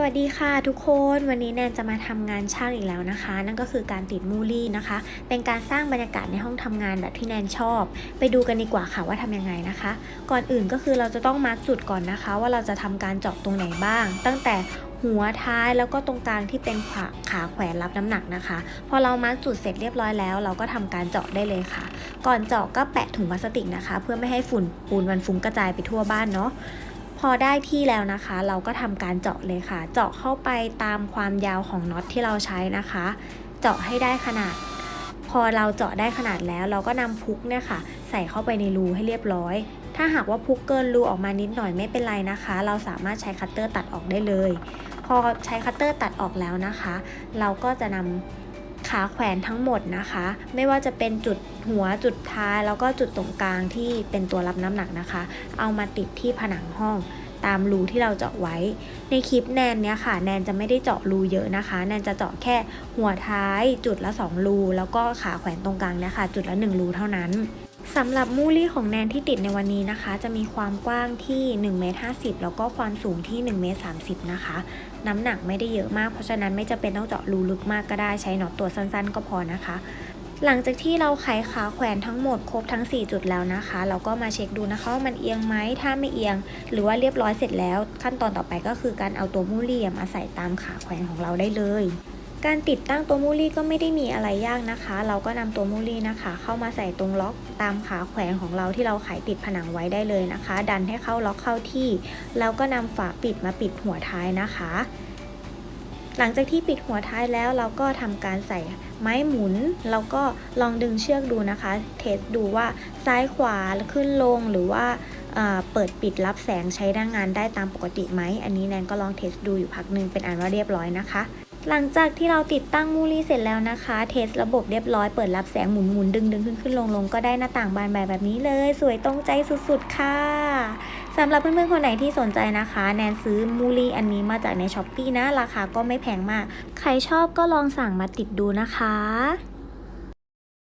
สวัสดีค่ะทุกคนวันนี้แนนจะมาทำงานช่างอีกแล้วนะคะ นั่นก็คือการติดมูลี่นะคะ เป็นการสร้างบรรยากาศในห้องทำงานแบบที่แนนชอบ ไปดูกันดีกว่าค่ะว่าทำยังไงนะคะ ก่อนอื่นก็คือเราจะต้องมาร์กจุดก่อนนะคะ ว่าเราจะทำการเจาะตรงไหนบ้าง ตั้งแต่หัวท้ายแล้วก็ตรงกลางที่เป็นขาขาแขวนรับน้ำหนักนะคะ พอเรามาร์กจุดเสร็จเรียบร้อยแล้ว เราก็ทำการเจาะได้เลยค่ะ ก่อนเจาะก็แปะถุงพลาสติกนะคะ เพื่อไม่ให้ฝุ่นปูนมันฟุ้งกระจายไปทั่วบ้านเนาะ พอได้ที่แล้วนะคะ เราก็ทำการเจาะเลยค่ะ เจาะเข้าไปตามความยาวของน็อตที่เราใช้นะคะ เจาะให้ได้ขนาด พอเราเจาะได้ขนาดแล้ว เราก็นำพุกเนี่ยค่ะ ใส่เข้าไปในรูให้เรียบร้อย ถ้าหากว่าพุกเกินรูออกมานิดหน่อยไม่เป็นไรนะคะ เราสามารถใช้คัตเตอร์ตัดออกได้เลย พอใช้คัตเตอร์ตัดออกแล้วนะคะ เราก็จะนำ ขาแขวนทั้งหมดนะคะ ไม่ว่าจะเป็นจุดหัวจุดท้าย แล้วก็จุดตรงกลางที่เป็นตัวรับน้ำหนักนะคะ เอามาติดที่ผนังห้องตามรูที่เราเจาะไว้ ในคลิปแนนเนี้ยค่ะ แนนจะไม่ได้เจาะรูเยอะนะคะ แนนจะเจาะแค่หัวท้ายจุดละ 2 รู แล้วก็ขาแขวนตรงกลางเนี่ยค่ะจุดละ 1 รูเท่านั้น สำหรับมูลี่ของแนนที่ติดในวันนี้นะคะ จะมีความกว้างที่1เมตร50 แล้วก็ความสูงที่1เมตร30 นะคะ น้ำหนักไม่ได้เยอะมาก เพราะฉะนั้นไม่จำเป็นต้องเจาะรูลึกมากก็ได้ใช้น็อตตัวสั้นๆ ก็พอนะคะ หลังจากที่เราไขขาแขวนทั้งหมดครบทั้ง 4 จุดแล้วนะคะ เราก็มาเช็คดูนะคะว่ามันเอียงไหมถ้าไม่เอียง หรือว่าเรียบร้อยเสร็จแล้ว ขั้นตอนต่อไปก็คือการเอาตัวมูลี่มาใส่ตามขาแขวนของเราได้เลย การติดตั้งตัวมูลี่ก็ไม่ได้มีอะไรยากนะคะ เราก็นำตัวมูลี่นะคะ เข้ามาใส่ตรงล็อกตามขาแขวนของเราที่เราไขติดผนังไว้ได้เลยนะคะ ดันให้เข้าล็อกเข้าที่แล้วก็นำฝาปิดมาปิดหัวท้ายนะคะ หลังจากที่ปิดหัวท้ายแล้วเราก็ทำการใส่ไม้หมุนแล้วก็ลองดึงเชือกดูนะคะ เทสดูว่าซ้ายขวาขึ้นลงหรือว่าเอ่อเปิดปิดรับแสงใช้ด้านงานได้ตามปกติไหมอันนี้แนนก็ลองเทสดูอยู่พักหนึ่งเป็นอันว่าเรียบร้อยนะคะ หลังจากที่เราติดตั้งมูลี่เสร็จแล้วนะคะ เทสระบบเรียบร้อยเปิดรับแสงหมุนหมุนดึงดึงขึ้นขึ้นลงลงก็ได้หน้าต่างบานใบแบบนี้เลย สวยตรงใจสุดๆค่ะสำหรับเพื่อนๆคนไหนที่สนใจนะคะ แนนซื้อมูลี่อันนี้มาจากในช้อปปีนะ ราคาก็ไม่แพงมาก ใครชอบก็ลองสั่งมาติดดูนะคะ